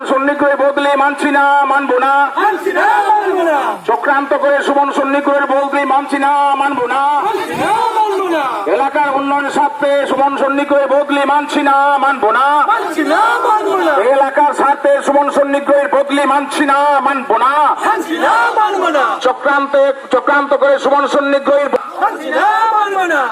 সন্নিগ্রহের বদলে মানছি না মানবো না। মানছি না মানবো না। চক্রান্ত করে সুমন সন্নিগ্রহের বদলে মানছি না মানবো না। মানছি না মানবো না। এলাকার উন্নয়নের স্বার্থে সুমন সন্নিগ্রহের বদলে মানছি না মানবো না। মানছি না মানবো না। এলাকার স্বার্থে সুমন সন্নিগ্রহের বদলে মানছি না মানবো না। মানছি না মানবো না। চক্রান্ত চক্রান্ত করে সুমন সন্নিগ্রহের মানবো না।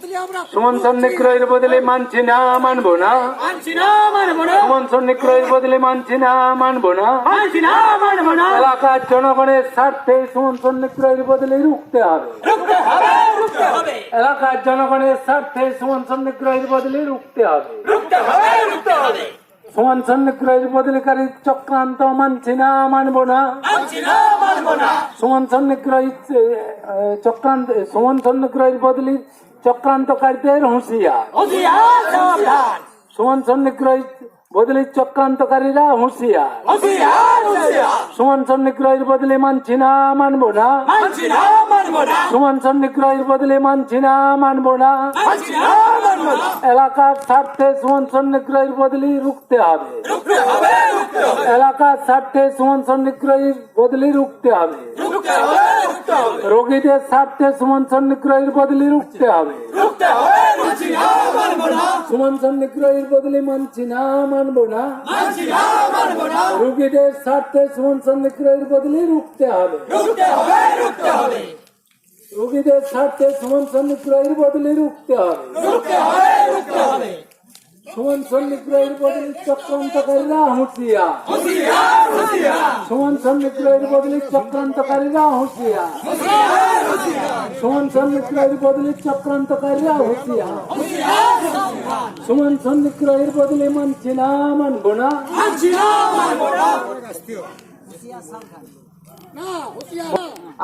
সুমন সন্নিগ্রহের বদলে মানছি না মানবো না। মানছি না মানবো না। সুমন সন্নিগ্রহের বদলে মানছি না মানবো না। মানছি না মানবো না। এলাকার জনগণের স্বার্থে সুমন সন্নিগ্রহের বদলে রুখতে হবে। রুখতে হবে রুখতে হবে। এলাকার জনগণের স্বার্থে বদলে রুখতে হবে। রুখতে হবে রুখতে হবে। সুমন সন্নিগ্রহের বদলিকারী চক্রান্ত মানছি না মানবো না। মানছি না মানবো না। সুমন সন্নিগ্রহী চক্রান্ত সুমন সন্নিগ্রহের বদলি চক্রান্তকারীদের হুঁশিয়ার। সুমন সন্নিগ্রহী বদলি চক্রান্তকারীরা হুঁশিয়ার। সুমন সন্নিগ্রহের বদলে মানছি না মানবো না। সুমন সন্নিগ্রহের বদলে মানছি না মানবো না। এলাকার স্বার্থে সুমন সন্নিগ্রহের বদলি রুখতে হবে। এলাকার স্বার্থে সুমন সন্নিগ্রহের বদলি রুখতে হবে। রোগীদের স্বার্থে সুমন সন্নিগ্রহের বদলি রুখতে হবে। সুমন সন্নিগ্রহের বদলি মানছি না মানবো না। রোগীদের স্বার্থে সুমন সন্নিগ্রহের বদলি রুখতে হবে। রোগীদের স্বার্থে সুমন সন্নিগ্রহের বদলি রুখতে হবে রুখতে হবে রুখতে হবে সুমন সন্নিগ্রহের বদলি চক্রান্তকারীরা হুঁশিয়া সুমন সন্নিগ্রহের বদলি চক্রান্তকারীরা হুঁশিয়া সুমন সন্নিগ্রহের বদলি চক্রান্তকারীরা হুঁশিয়া সুমন সন্নিগ্রহের বদলি মানছি না, মানবো না।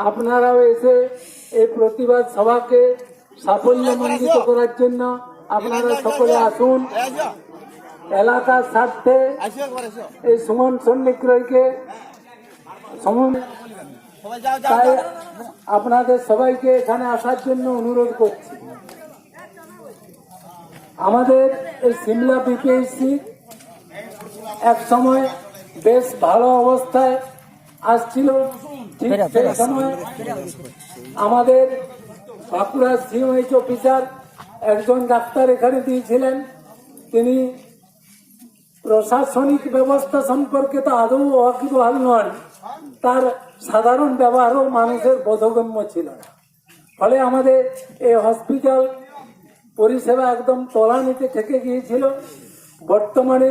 আপনারাও এসে এই প্রতিবাদ সভাকে সাফল্যমণ্ডিত করার জন্য আপনারা সকলে আসুন। এলাকার স্বার্থে এই সুমন সন্নিগ্রহীকে সমন, তাই আপনাদের সবাইকে এখানে আসার জন্য অনুরোধ করছি। আমাদের এই সিমলা বিপিএসসি এক সময় বেশ ভালো অবস্থায় আসছিল। আমাদের বাঁকুড়া সিএমএইচ অফিসার একজন ডাক্তার এখানে দিয়েছিলেন। তিনি প্রশাসনিক ব্যবস্থা সম্পর্কে তো আদৌ অকিবহাল নন। তার সাধারণ ব্যবহারও মানুষের বোধগম্য ছিল ফলে আমাদের এই হসপিটাল পরিষেবা একদম তলানিতে থেকে গিয়েছিল। বর্তমানে